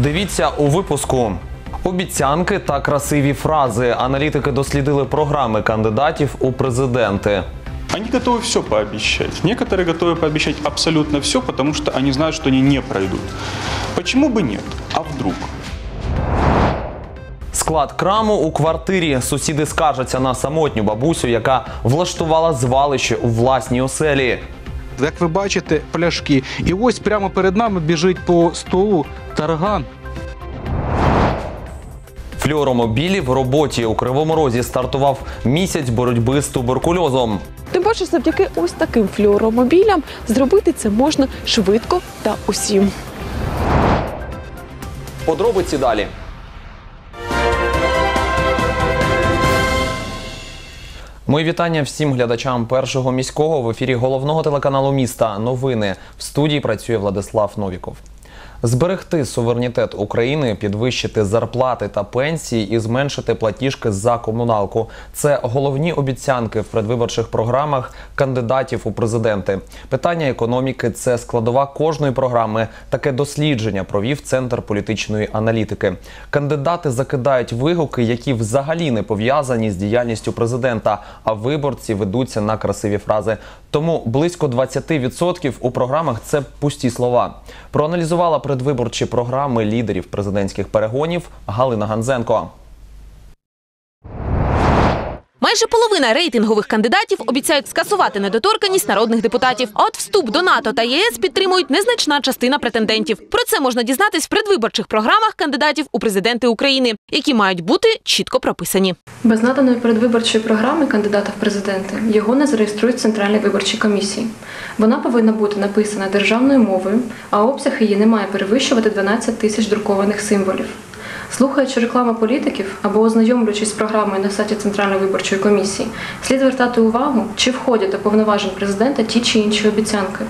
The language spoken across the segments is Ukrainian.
Дивіться у випуску. Обіцянки та красиві фрази. Аналітики дослідили програми кандидатів у президенти. Они готовы все пообещать. Некоторые готовы пообещать абсолютно все, потому что они знают, что они не пройдут. Почему бы нет? А вдруг? Склад краму у квартирі. Сусіди скаржаться на самотню бабусю, яка влаштувала звалище у власній оселі. Як ви бачите, пляшки. І ось прямо перед нами біжить по столу тарган. Флюоромобілі в роботі у Кривому Розі стартував місяць боротьби з туберкульозом. Тим паче, завдяки ось таким флюоромобілям зробити це можна швидко та усім. Подробиці далі. Мої вітання всім глядачам першого міського в ефірі головного телеканалу міста. Новини в студії працює Владислав Новіков. Зберегти суверенітет України, підвищити зарплати та пенсії і зменшити платіжки за комуналку це головні обіцянки в предвиборчих програмах кандидатів у президенти. Питання економіки це складова кожної програми. Таке дослідження провів центр політичної аналітики. Кандидати закидають вигуки, які взагалі не пов'язані з діяльністю президента. А виборці ведуться на красиві фрази. Тому близько 20% у програмах це пусті слова. Проаналізувала предвиборчі програми лідерів президентських перегонів Галина Ганзенко. Майже половина рейтингових кандидатів обіцяють скасувати недоторканність народних депутатів. А от вступ до НАТО та ЄС підтримують незначна частина претендентів. Про це можна дізнатись в предвиборчих програмах кандидатів у президенти України, які мають бути чітко прописані. Без наданої передвиборчої програми кандидата в президенти його не зареєструють в Центральній виборчій комісії. Вона повинна бути написана державною мовою, а обсяг її не має перевищувати 12 тисяч друкованих символів. Слухаючи рекламу політиків або ознайомлюючись з програмою на сайті Центральної виборчої комісії, слід звертати увагу, чи входять до повноважень президента ті чи інші обіцянки.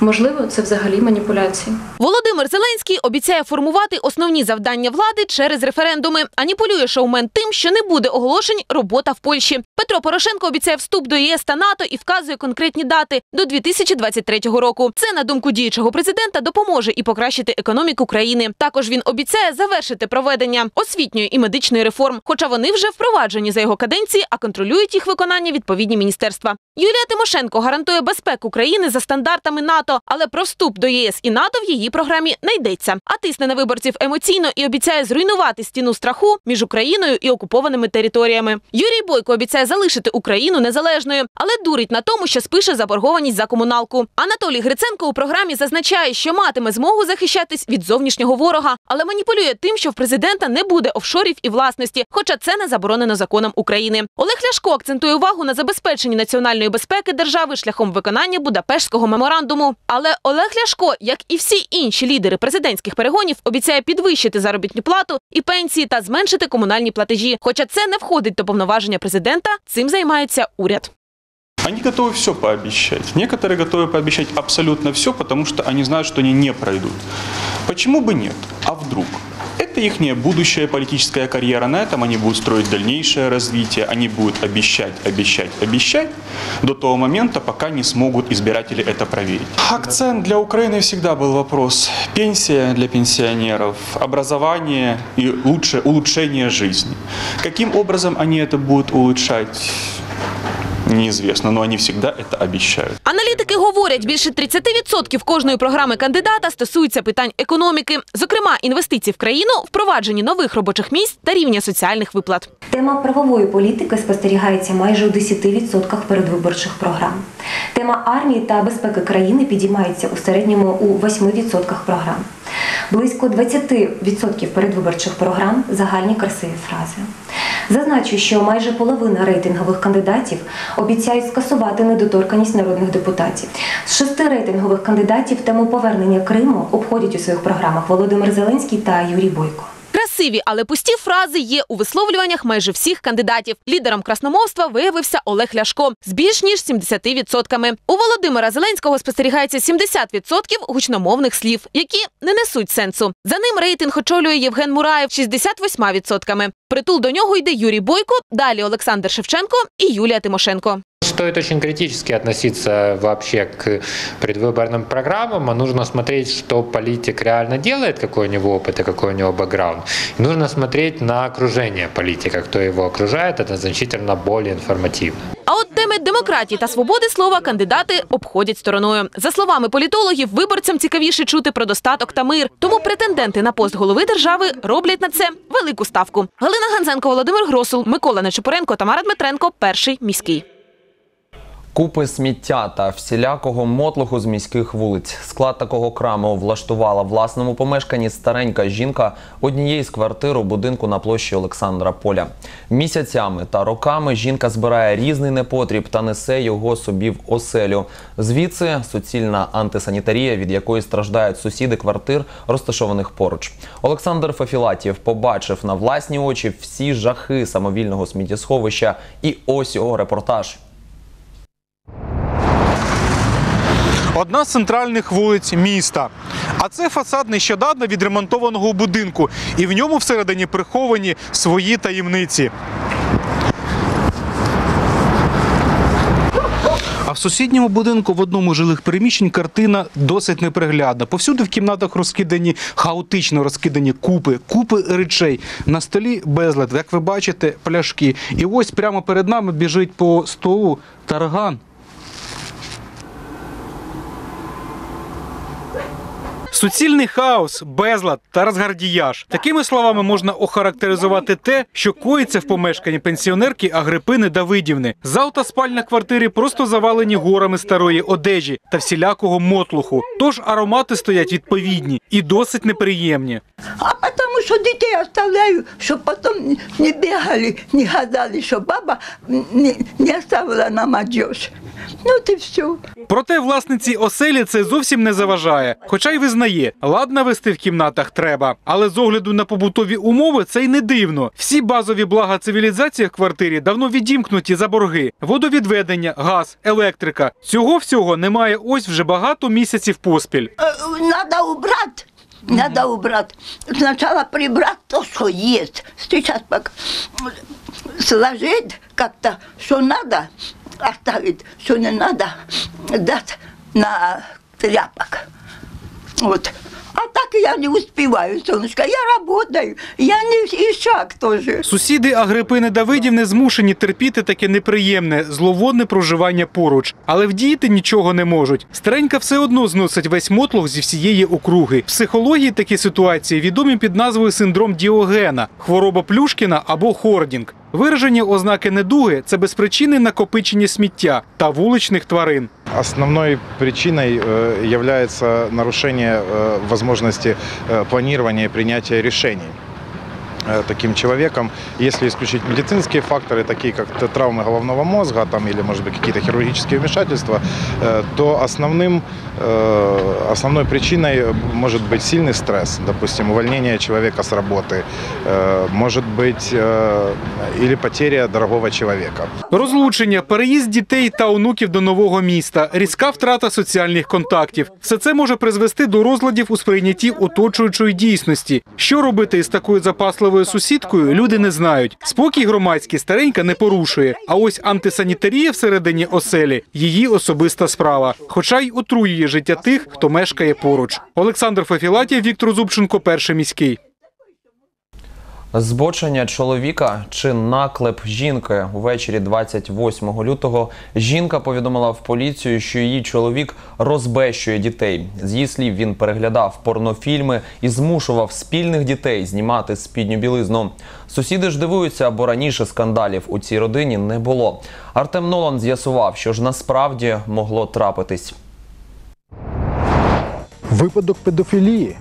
Можливо, це взагалі маніпуляції. Володимир Зеленський обіцяє формувати основні завдання влади через референдуми. Аніпулює шоумен тим, що не буде оголошень робота в Польщі. Петро Порошенко обіцяє вступ до ЄС та НАТО і вказує конкретні дати до 2023 року. Це на думку діючого президента допоможе і покращити економіку країни. Також він обіцяє завершити проведення освітньої і медичної реформ, хоча вони вже впроваджені за його каденції, а контролюють їх виконання відповідні міністерства. Юлія Тимошенко гарантує безпеку країни за стандартами НАТО, але про вступ до ЄС і НАТО в її програмі не йдеться. А тисне на виборців емоційно і обіцяє зруйнувати стіну страху між Україною і окупованими територіями. Юрій Бойко обіцяє залишити Україну незалежною, але дурить на тому, що спише заборгованість за комуналку. Анатолій Гриценко у програмі зазначає, що матиме змогу захищатись від зовнішнього ворога, але маніпулює тим, що в президента не буде офшорів і власності, хоча це не заборонено законом України. Олег Ляшко акцентує увагу на забезпеченні національної безпеки держави шляхом виконання Будапештського меморандуму. Але Олег Ляшко, як і всі інші лідери президентських перегонів, обіцяє підвищити заробітну плату і пенсії та зменшити комунальні платежі. Хоча це не входить до повноваження президента, цим займається уряд. Они готовы все пообещать. Некоторые готовы пообещать абсолютно все, потому что они знают, что они не пройдут. Почему бы нет? А вдруг? Это их будущая политическая карьера. На этом они будут строить дальнейшее развитие. Они будут обещать, обещать, обещать до того момента, пока не смогут избиратели это проверить. Акцент для Украины всегда был вопрос пенсия для пенсионеров, образование и лучше улучшение жизни. Каким образом они это будут улучшать? Неизвестно, но они всегда это обещают. Аналітики говорять, більше 30% кожної програми кандидата стосуються питань економіки, зокрема інвестицій в країну, впровадження нових робочих місць та рівня соціальних виплат. Тема правової політики спостерігається майже у 10% передвиборчих програм. Тема армії та безпеки країни підіймається у середньому у 8% програм. Близько 20% передвиборчих програм загальні красиві фрази. Зазначу, що майже половина рейтингових кандидатів обіцяють скасувати недоторканність народних депутатів. З шести рейтингових кандидатів тему повернення Криму обходять у своїх програмах Володимир Зеленський та Юрій Бойко. Красиві, але пусті фрази є у висловлюваннях майже всіх кандидатів. Лідером красномовства виявився Олег Ляшко з більш ніж 70%. У Володимира Зеленського спостерігається 70% гучномовних слів, які не несуть сенсу. За ним рейтинг очолює Євген Мураєв 68%. Притул до нього йде Юрій Бойко, далі Олександр Шевченко і Юлія Тимошенко стоит очень критически относиться вообще к предвыборным программам, а нужно смотреть, что политик реально делает, какой у него опыт и какой у него бэкграунд. И нужно смотреть на окружение политика, кто его окружает, это значительно более информативно. А от теми демократії та свободи слова кандидати обходять стороною. За словами політологів, виборцям цікавіше чути про достаток та мир. Тому претенденти на пост голови держави роблять на це велику ставку. Галина Ганзенко, Володимир Гросул, Микола Нечупоренко, Тамара Дмитренко. Перший міський. Купи сміття та всілякого мотлуху з міських вулиць. Склад такого краму влаштувала власному помешканні старенька жінка однієї з квартир у будинку на площі Олександра Поля. Місяцями та роками жінка збирає різний непотріб та несе його собі в оселю. Звідси суцільна антисанітарія, від якої страждають сусіди квартир, розташованих поруч. Олександр Фефілатів побачив на власні очі всі жахи самовільного сміттєсховища. І ось його репортаж. Одна з центральних вулиць міста. А це фасад нещодавно відремонтованого будинку, і в ньому всередині приховані свої таємниці. А в сусідньому будинку в одному жилих приміщень картина досить неприглядна. Повсюди в кімнатах розкидані хаотично розкидані купи, купи речей. На столі безлад, як ви бачите, пляшки. І ось прямо перед нами біжить по столу тарган. Суцільний хаос, безлад та розгардіяж. Такими словами можна охарактеризувати те, що коїться в помешканні пенсіонерки Агрипини Давидівни. Зал та спальня квартири просто завалені горами старої одежі та всілякого мотлуху. Тож аромати стоять відповідні і досить неприємні. А потому что детей оставляю, чтобы потом не бегали, не гадали, что баба не, не оставила нам одежь. Ну ты все. Проте власниці оселі це зовсім не заважає. Хоча й визнає, лад навести в кімнатах треба. Але з огляду на побутові умови це й не дивно. Всі базові блага цивілізації в квартирі давно відімкнуті за борги: водовідведення, газ, електрика. Цього всього немає ось вже багато місяців поспіль. Э, Надо убрать. Надо убрать. Сначала прибрать то, что есть. Сейчас пока сложить как-то, что надо, оставить, что не надо, дать на тряпок. Вот. А так я не успеваю, солнышко. Я работаю, я не ишак тоже. Сусіди Агрипини Давидівни змушені терпіти таке неприємне, зловодне проживання поруч, але вдіяти нічого не можуть. Старенька все одно зносить весь мотлох зі всієї округи. Психології такі ситуації відомі під назвою синдром Діогена, хвороба Плюшкіна або хордінг. Виражені ознаки недуги це безпричинне накопичення сміття та вуличних тварин. Основной причиной э, является нарушение э, возможности э, планирования и принятия решений э, таким человеком. Если исключить медицинские факторы, такие как т- травмы головного мозга там, или, может быть, какие-то хирургические вмешательства, э, то основным, э, основной причиной может быть сильный стресс, допустим, увольнение человека с работы, э, может быть э, или потеря дорогого человека. Розлучення, переїзд дітей та онуків до нового міста, різка втрата соціальних контактів. Все це може призвести до розладів у сприйнятті оточуючої дійсності. Що робити із такою запасливою сусідкою, люди не знають. Спокій громадський старенька не порушує. А ось антисанітарія всередині оселі її особиста справа, хоча й отруює життя тих, хто мешкає поруч. Олександр Фефілатів, Віктор Зубченко, перший міський. Збочення чоловіка чи наклеп жінки увечері 28 лютого жінка повідомила в поліцію, що її чоловік розбещує дітей. З її слів він переглядав порнофільми і змушував спільних дітей знімати спідню білизну. Сусіди ж дивуються, бо раніше скандалів у цій родині не було. Артем Нолан з'ясував, що ж насправді могло трапитись. Випадок педофілії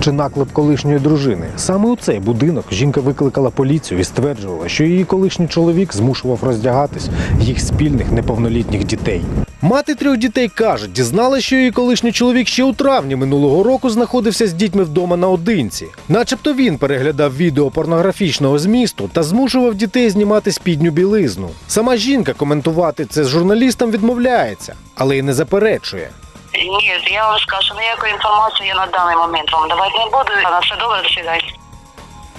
чи наклеп колишньої дружини. Саме у цей будинок жінка викликала поліцію і стверджувала, що її колишній чоловік змушував роздягатись їх спільних неповнолітніх дітей. Мати трьох дітей каже, дізналася, що її колишній чоловік ще у травні минулого року знаходився з дітьми вдома наодинці. Начебто він переглядав відео порнографічного змісту та змушував дітей знімати спідню білизну. Сама жінка коментувати це з журналістам відмовляється, але й не заперечує. Ні, я вам скажу, ніякої інформації я на даний момент вам давати не буду. На все добре, до свидання.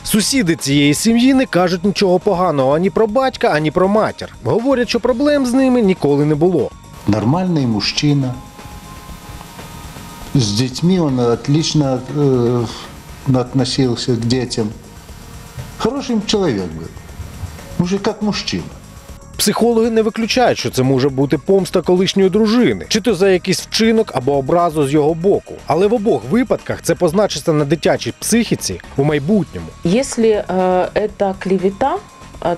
Сусіди цієї сім'ї не кажуть нічого поганого ані про батька, ані про матір. Говорять, що проблем з ними ніколи не було. нормальный мужчина. С детьми он отлично э, относился к детям. Хороший человек был. Мужик как мужчина. Психологи не виключають, що це може бути помста колишньої дружини, чи то за якийсь вчинок або образу з його боку. Але в обох випадках це позначиться на дитячій психіці у майбутньому. Если э, это клевета, э,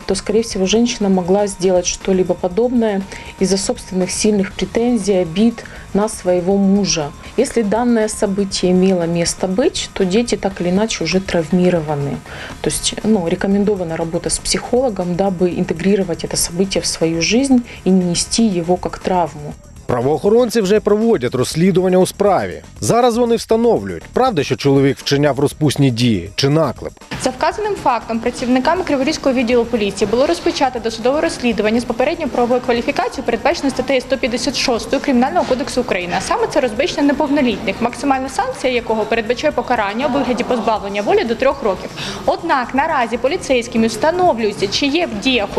то, скорее всего, женщина могла сделать что-либо подобное из-за собственных сильных претензий, обид на своего мужа. Если данное событие имело место быть, то дети так или иначе уже травмированы. То есть ну, рекомендована работа с психологом, дабы интегрировать это событие в свою жизнь и не нести его как травму. Правоохоронці вже проводять розслідування у справі. Зараз вони встановлюють, правда, що чоловік вчиняв розпусні дії чи наклеп. За вказаним фактом працівниками Криворізького відділу поліції було розпочато досудове розслідування з попередньою правовою кваліфікацією, передбаченою статтею 156 Кримінального кодексу України. Саме це розбичення неповнолітніх, максимальна санкція якого передбачає покарання у вигляді позбавлення волі до трьох років. Однак наразі поліцейськими встановлюється, чи є в діях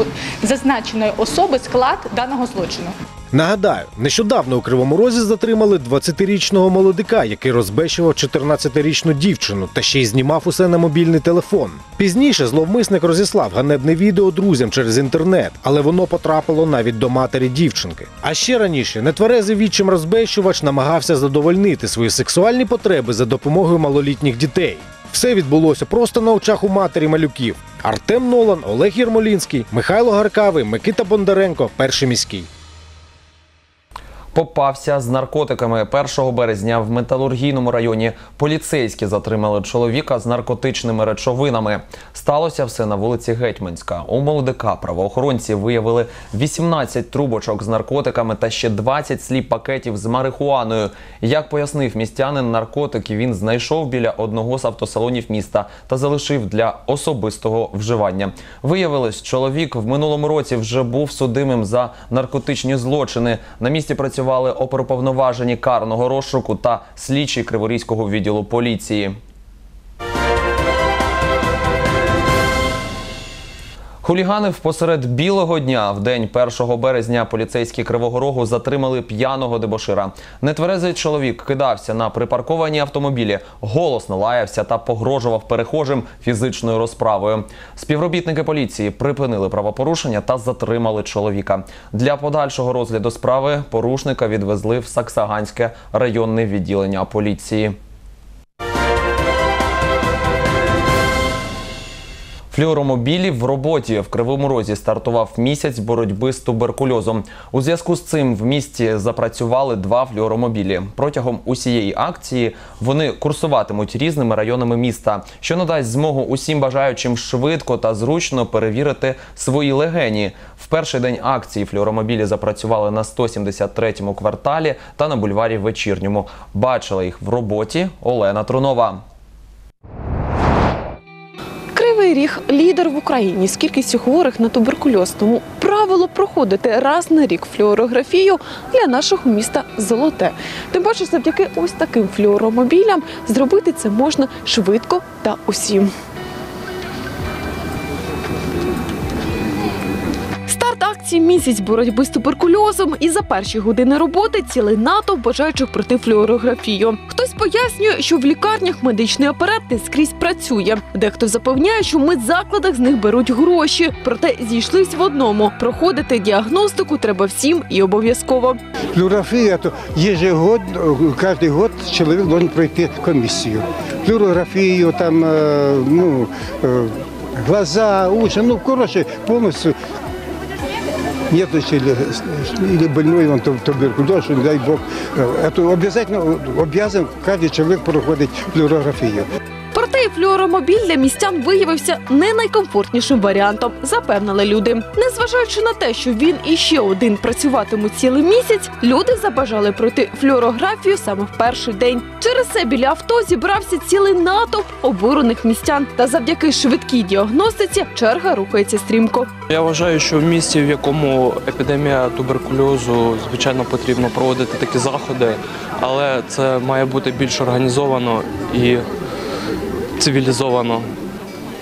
зазначеної особи склад даного злочину. Нагадаю, нещодавно у Кривому Розі затримали 20-річного молодика, який розбещував 14-річну дівчину та ще й знімав усе на мобільний телефон. Пізніше зловмисник розіслав ганебне відео друзям через інтернет, але воно потрапило навіть до матері дівчинки. А ще раніше нетверезий відчим розбещувач намагався задовольнити свої сексуальні потреби за допомогою малолітніх дітей. Все відбулося просто на очах у матері малюків. Артем Нолан, Олег Єрмолінський, Михайло Гаркавий, Микита Бондаренко, перший міський. Попався з наркотиками 1 березня в металургійному районі. Поліцейські затримали чоловіка з наркотичними речовинами. Сталося все на вулиці Гетьманська. У молодика правоохоронці виявили 18 трубочок з наркотиками та ще 20 сліп пакетів з марихуаною. Як пояснив містянин, наркотики він знайшов біля одного з автосалонів міста та залишив для особистого вживання. Виявилось, чоловік в минулому році вже був судимим за наркотичні злочини. На місці працювали оперуповноважені карного розшуку та слідчі Криворізького відділу поліції. Хуліганив посеред білого дня в день 1 березня поліцейські Кривого Рогу затримали п'яного дебошира. Нетверезий чоловік кидався на припарковані автомобілі, голосно лаявся та погрожував перехожим фізичною розправою. Співробітники поліції припинили правопорушення та затримали чоловіка. Для подальшого розгляду справи порушника відвезли в Саксаганське районне відділення поліції. Флюоромобілі в роботі в Кривому Розі стартував місяць боротьби з туберкульозом. У зв'язку з цим в місті запрацювали два флюоромобілі. Протягом усієї акції вони курсуватимуть різними районами міста, що надасть змогу усім бажаючим швидко та зручно перевірити свої легені. В перший день акції флюоромобілі запрацювали на 173-му кварталі та на бульварі Вечірньому. Бачила їх в роботі Олена Трунова. Кривий ріг лідер в Україні з кількістю хворих на туберкульоз. Тому правило проходити раз на рік флюорографію для нашого міста золоте. Тим паче, завдяки ось таким флюоромобілям зробити це можна швидко та усім. Старт акції місяць боротьби з туберкульозом і за перші години роботи цілий натовп бажаючих пройти флюорографію. Хтось пояснює, що в лікарнях медичний апарат не скрізь працює. Дехто запевняє, що в медзакладах з них беруть гроші. Проте зійшлись в одному: проходити діагностику треба всім і обов'язково. Флюорография, то ежегодно, каждый год человек должен пройти комиссию. Флюорографию, там, э, ну, э, глаза, уши, ну, короче, полностью нет или, или больной он туб- туберкулез, не дай бог. Э, Это обязательно обязан каждый человек проходить флюорографию. Проте і флюоромобіль для містян виявився не найкомфортнішим варіантом, запевнили люди. Незважаючи на те, що він і ще один працюватимуть цілий місяць, люди забажали пройти флюорографію саме в перший день. Через це біля авто зібрався цілий натовп обурених містян. Та завдяки швидкій діагностиці черга рухається стрімко. Я вважаю, що в місті, в якому епідемія туберкульозу, звичайно, потрібно проводити такі заходи, але це має бути більш організовано і цивілізовано.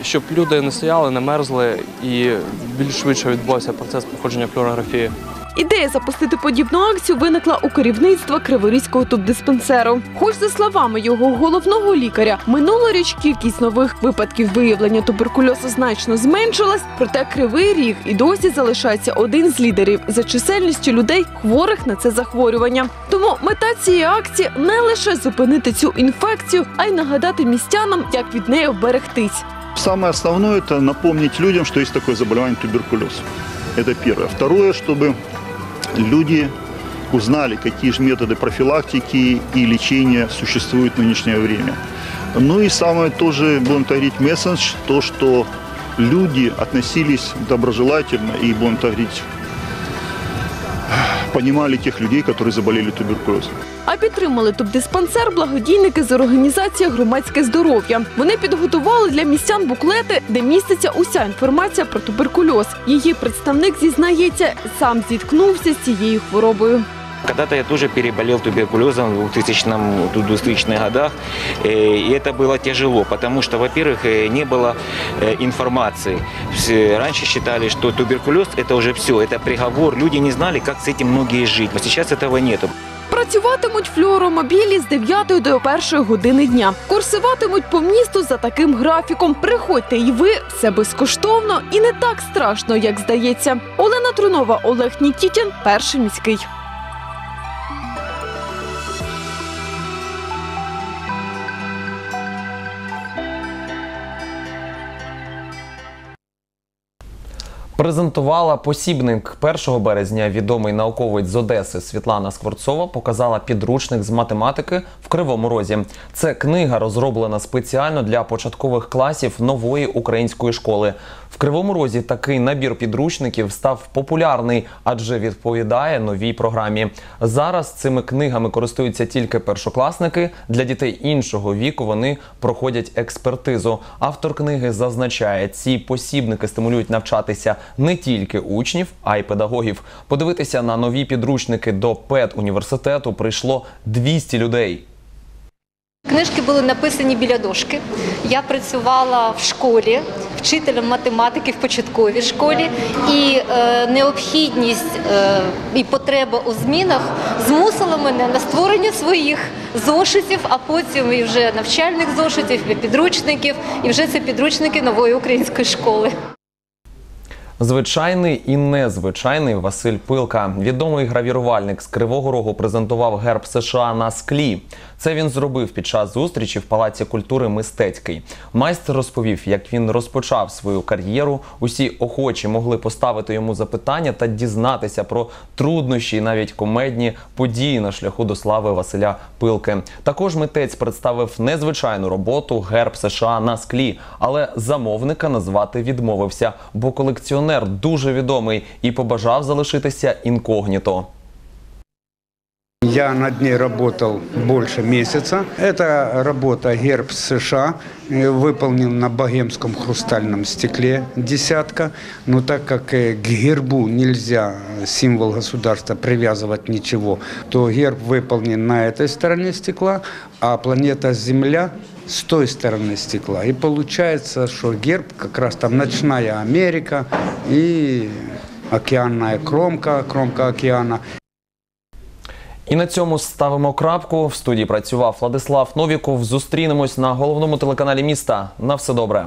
щоб люди не стояли, не мерзли і більш швидше відбувався процес проходження флюорографії. Ідея запустити подібну акцію виникла у керівництва Криворізького тубдиспансеру. Хоч за словами його головного лікаря, минулоріч кількість нових випадків виявлення туберкульозу значно зменшилась, проте кривий ріг і досі залишається один з лідерів за чисельністю людей, хворих на це захворювання. Тому мета цієї акції не лише зупинити цю інфекцію, а й нагадати містянам, як від неї вберегтись. Самое основное – это напомнить людям, что есть такое заболевание туберкулез. Это первое. Второе, чтобы люди узнали, какие же методы профилактики и лечения существуют в нынешнее время. Ну и самое тоже, будем говорить, месседж, то, что люди относились доброжелательно и, будем говорить, понимали тех людей, которые заболели туберкулезом. А підтримали тубдиспансер благодійники з організації Громадське здоров'я. Вони підготували для містян буклети, де міститься уся інформація про туберкульоз. Її представник зізнається, сам зіткнувся з цією хворобою. Когда-то я тоже переболел туберкулезом в 2000-х годах, э, и это было тяжело, потому что, во-первых, э, не было э, информации. Все- Раньше считали, что туберкулез – это уже все, это приговор. Люди не знали, как с этим многие жить. Но сейчас этого нету. Працюватимуть флюоромобілі з 9 до 1 години дня. Курсуватимуть по місту за таким графіком. Приходьте і ви все безкоштовно і не так страшно, як здається. Олена Трунова, Олег Нікітін, перший міський. Презентувала посібник 1 березня. Відомий науковець з Одеси Світлана Скворцова показала підручник з математики в Кривому Розі. Це книга розроблена спеціально для початкових класів нової української школи. В Кривому Розі такий набір підручників став популярний, адже відповідає новій програмі. Зараз цими книгами користуються тільки першокласники. Для дітей іншого віку вони проходять експертизу. Автор книги зазначає, ці посібники стимулюють навчатися не тільки учнів, а й педагогів. Подивитися на нові підручники до педуніверситету прийшло 200 людей. Книжки були написані біля дошки. Я працювала в школі вчителем математики в початковій школі, і е, необхідність е, і потреба у змінах змусила мене на створення своїх зошитів, а потім і вже навчальних зошитів, і підручників, і вже це підручники нової української школи. Звичайний і незвичайний Василь Пилка, відомий гравірувальник з Кривого Рогу, презентував герб США на склі. Це він зробив під час зустрічі в Палаці культури Мистецький. Майстер розповів, як він розпочав свою кар'єру. Усі охочі могли поставити йому запитання та дізнатися про труднощі і навіть комедні події на шляху до слави Василя Пилки. Також митець представив незвичайну роботу герб США на склі, але замовника назвати відмовився, бо колекціонер дуже відомий і побажав залишитися інкогніто. Я над ней работал больше месяца. Это работа герб США, э, выполнен на богемском хрустальном стекле десятка. Но так как э, к гербу нельзя э, символ государства привязывать ничего, то герб выполнен на этой стороне стекла, а планета Земля с той стороны стекла. И получается, что герб как раз там ночная Америка и океанная кромка, кромка океана. І на цьому ставимо крапку. В студії працював Владислав Новіков. Зустрінемось на головному телеканалі міста. На все добре.